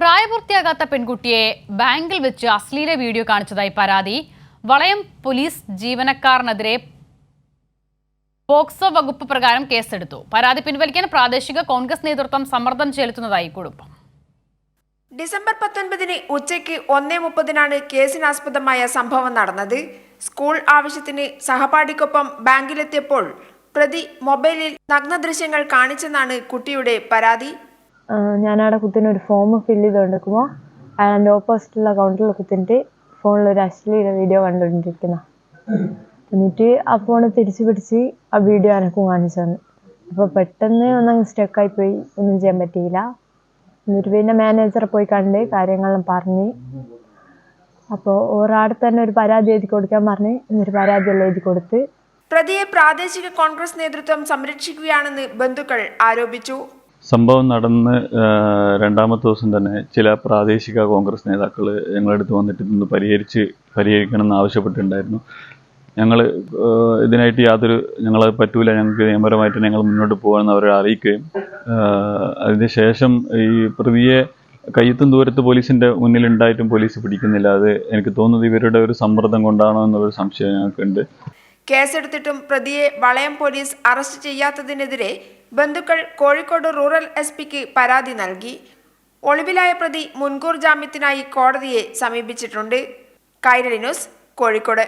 പ്രായപൂർത്തിയാകാത്ത പെൺകുട്ടിയെ ബാങ്കിൽ വെച്ച് അശ്ലീല വീഡിയോ കാണിച്ചതായി പരാതി. വളയം പോലീസ് ജീവനക്കാരനെതിരെ പോക്സോ വകുപ്പ് പ്രകാരം കേസെടുത്തു. പരാതി പിൻവലിക്കാൻ പ്രാദേശിക കോൺഗ്രസ് നേതൃത്വം സമ്മർദ്ദം ചെലുത്തുന്നതായി കുടുംബം. ഡിസംബർ പത്തൊൻപതിന് ഉച്ചയ്ക്ക് ഒന്നേ മുപ്പതിനാണ് കേസിനാസ്പദമായ സംഭവം നടന്നത്. സ്കൂൾ ആവശ്യത്തിന് സഹപാഠിക്കൊപ്പം ബാങ്കിലെത്തിയപ്പോൾ പ്രതി മൊബൈലിൽ നഗ്നദൃശ്യങ്ങൾ കാണിച്ചെന്നാണ് കുട്ടിയുടെ പരാതി. ഞാനവിടെ കുത്തിന് ഒരു ഫോം ഫില്ല് ചെയ്തുകൊണ്ടിരിക്കുമ്പോൾ അയാളുടെ ഓപ്പോസിറ്റുള്ള കൗണ്ടറിൽ കുത്തിന്റെ ഫോണിൽ ഒരു അശ്ലീല വീഡിയോ കണ്ടുകൊണ്ടിരിക്കുന്ന എന്നിട്ട് ആ ഫോണ് തിരിച്ചു പിടിച്ച് ആ വീഡിയോ എനക്കും കാണിച്ചു തന്നു. അപ്പോൾ പെട്ടെന്ന് ഒന്നങ്ങ് സ്റ്റക്കായി പോയി ഒന്നും ചെയ്യാൻ പറ്റിയില്ല. എന്നിട്ട് പിന്നെ മാനേജറെ പോയി കണ്ട് കാര്യങ്ങളെല്ലാം പറഞ്ഞ്. അപ്പോൾ ഒരാടെ തന്നെ ഒരു പരാതി എഴുതി കൊടുക്കാൻ പറഞ്ഞ്. എന്നിട്ട് പരാതിയെല്ലാം എഴുതി കൊടുത്ത്. പ്രതിയെ പ്രാദേശിക കോൺഗ്രസ് നേതൃത്വം സംരക്ഷിക്കുകയാണെന്ന് ബന്ധുക്കൾ ആരോപിച്ചു. സംഭവം നടന്ന് രണ്ടാമത്തെ ദിവസം തന്നെ ചില പ്രാദേശിക കോൺഗ്രസ് നേതാക്കൾ ഞങ്ങളുടെ അടുത്ത് വന്നിട്ട് ഇതൊന്ന് പരിഹരിച്ച് പരിഹരിക്കണം എന്ന് ആവശ്യപ്പെട്ടിട്ടുണ്ടായിരുന്നു ഞങ്ങൾ ഇതിനായിട്ട് യാതൊരു ഞങ്ങളെ പറ്റൂല ഞങ്ങൾക്ക് നിയമപരമായിട്ട് ഞങ്ങൾ മുന്നോട്ട് പോകാമെന്ന് അവരെ അറിയിക്കുകയും അതിനുശേഷം ഈ പ്രതിയെ കയ്യത്തും ദൂരത്ത് പോലീസിന്റെ മുന്നിലുണ്ടായിട്ടും പോലീസ് പിടിക്കുന്നില്ല. അത് എനിക്ക് തോന്നുന്നത് ഇവരുടെ ഒരു സമ്മർദ്ദം കൊണ്ടാണോ എന്നൊരു സംശയം ഞങ്ങൾക്കുണ്ട്. കേസെടുത്തിട്ടും പ്രതിയെ വളയം പോലീസ് അറസ്റ്റ് ചെയ്യാത്തതിനെതിരെ ബന്ധുക്കൾ കോഴിക്കോട് റൂറൽ എസ് പിക്ക് പരാതി നൽകി. ഒളിവിലായ പ്രതി മുൻകൂർ ജാമ്യത്തിനായി കോടതിയെ സമീപിച്ചിട്ടുണ്ട്. കൈരളി ന്യൂസ് കോഴിക്കോട്.